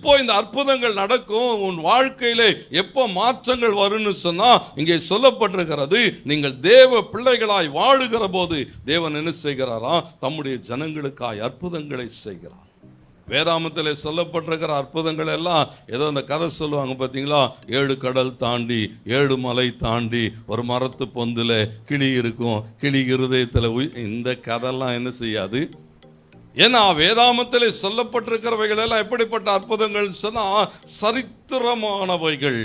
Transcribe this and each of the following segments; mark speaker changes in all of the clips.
Speaker 1: எப்போ இந்த அற்புதங்கள் நடக்கும் உன் வாழ்க்கையிலே எப்போ மாற்றங்கள் வரும்னு சொன்னா இங்கே சொல்லப்பட்டிருக்கிறது நீங்கள் தேவ பிள்ளைகளாய் வாழுகிற போது தேவன் என்ன செய்கிறாரா தம்முடைய ஜனங்களுக்காய் அற்புதங்களை செய்கிறார். வேதாமத்தில் சொல்லப்பட்டிருக்கிற அற்புதங்கள் எல்லாம் ஏதோ அந்த கதை சொல்லுவாங்க பார்த்தீங்களா? ஏழு கடல் தாண்டி ஏழு மலை தாண்டி ஒரு மரத்து பொந்தில் கிளி இருக்கும் கிளி இருதயத்தில் இந்த கதைலாம் என்ன செய்யாது? ஏன்னா வேதாமத்தில் சொல்லப்பட்டிருக்கிறவைகள் எல்லாம் எப்படிப்பட்ட அற்புதங்கள் சொன்னால் சரித்திரமானவைகள்.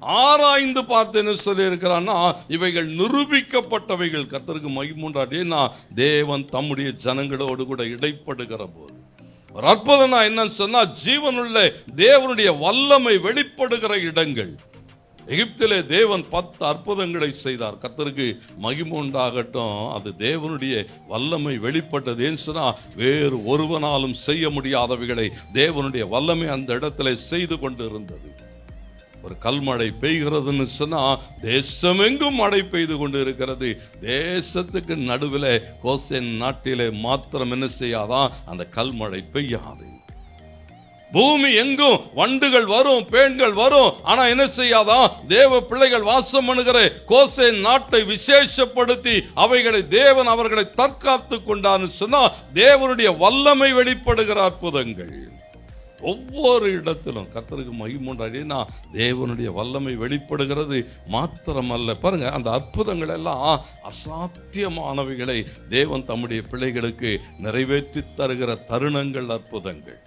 Speaker 1: ஆராய்ந்து பார்த்து என்ன சொல்லியிருக்கிறான்னா இவைகள் நிரூபிக்கப்பட்டவைகள். கத்தருக்கு மகிமுண்டாட்டினா தேவன் தம்முடைய ஜனங்களோடு கூட இடைப்படுகிற போது. ஒரு அற்புதம்னா என்னன்னு சொன்னால் ஜீவனுள்ள தேவனுடைய வல்லமை வெளிப்படுகிற இடங்கள். எகிப்திலே தேவன் பத்து அற்புதங்களை செய்தார். கத்தருக்கு மகிமுண்டாகட்டும் அது தேவனுடைய வல்லமை வெளிப்பட்டது. ஏன்னு வேறு ஒருவனாலும் செய்ய முடியாதவைகளை தேவனுடைய வல்லமை அந்த இடத்துல செய்து கொண்டு இருந்தது ஒரு கல்மழை பெய்கிறதுன்னு சொன்னால் தேசமெங்கும் மழை பெய்து கொண்டு இருக்கிறது தேசத்துக்கு நடுவில் கோசேன் நாட்டிலே மாத்திரம் என்ன செய்யாதான் அந்த கல்மழை பெய்யாது. பூமி எங்கும் வண்டுகள் வரும் பேண்கள் வரும். ஆனா என்ன செய்யாதான் தேவ பிள்ளைகள் வாசம் பண்ணுகிற கோசை நாட்டை விசேஷப்படுத்தி அவைகளை தேவன் அவர்களை தற்காத்து கொண்டான்னு சொன்னா தேவனுடைய வல்லமை வெளிப்படுகிற அற்புதங்கள். ஒவ்வொரு இடத்திலும் கத்தருக்கு மகிமுண்டாடினா தேவனுடைய வல்லமை வெளிப்படுகிறது மாத்திரமல்ல. பாருங்க அந்த அற்புதங்கள் எல்லாம் அசாத்தியமானவைகளை தேவன் தம்முடைய பிள்ளைகளுக்கு நிறைவேற்றி தருகிற தருணங்கள் அற்புதங்கள்.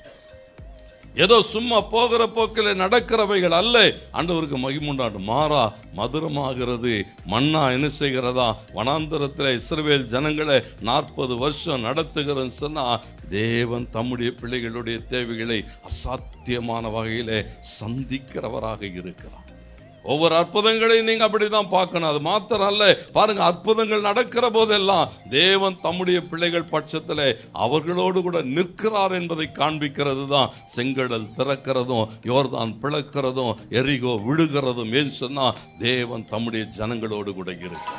Speaker 1: ஏதோ சும்மா போகிற போக்கில் நடக்கிறவைகள் அல்ல. ஆண்டவருக்கு மகிமுண்டாண்டு. மாறா மதுரமாகிறது. மண்ணா என்ன செய்கிறதா? வனாந்தரத்தில் இஸ்ரவேல் ஜனங்களை நாற்பது வருஷம் நடத்துகிறேன்னு சொன்னா தேவன் தம்முடைய பிள்ளைகளுடைய தேவைகளை அசாத்தியமான வகையிலே சந்திக்கிறவராக இருக்கிறார். ஒவ்வொரு அற்புதங்களையும் நீங்க அப்படிதான் பார்க்கணும். அது மாத்திரம் அல்ல. பாருங்க அற்புதங்கள் நடக்கிற போதெல்லாம் தேவன் தம்முடைய பிள்ளைகள் பட்சத்தில் அவர்களோடு கூட நிற்கிறார் என்பதை காண்பிக்கிறது தான் செங்கடல் திறக்கிறதும் யோர்தான் பிளக்கிறதும் எரிகோ விழுகிறதும். ஏன் சொன்னால் தேவன் தம்முடைய ஜனங்களோடு கூட இருக்கிறார்